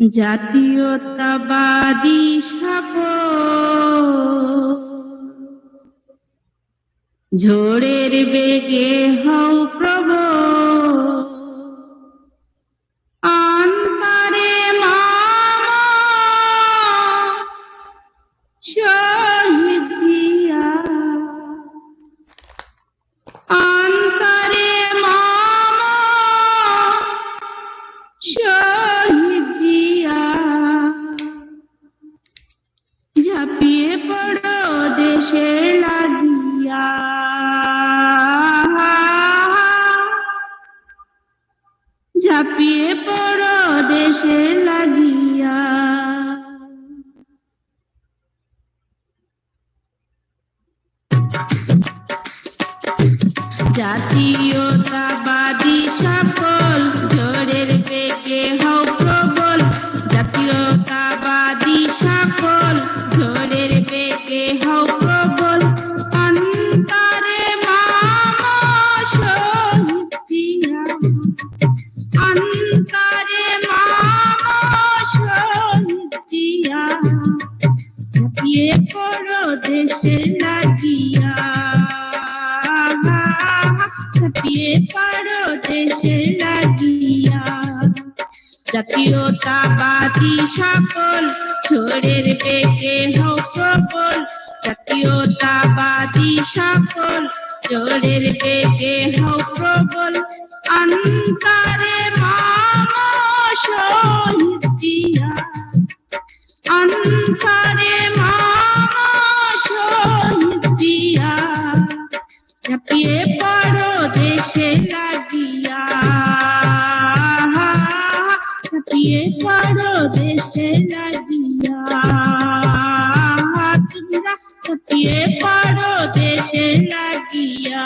জাতীয়তাবাদী সাপ ঝোড়ের বেগে হও প্রভ। মামা। শহীদ জিয়া। মামা। শহীদ ঝাঁপিয়ে পড়ো দেশে লাগিয়া ঝাঁপিয়ে পড়ো দেশে লাগিয়া জাতীয়তাবাদী জাতীয়তাবাদী সকল ছোড়ের বেগে হও প্রবল। জাতীয়তাবাদী সকল চোরের বেগে হও প্রবল। অন্তরে কারও দেশে লাগিয়া ছাপিয়ে পারো দেশে লাগিয়া তোমরা ছাপিয়ে পারো দেশে লাগিয়া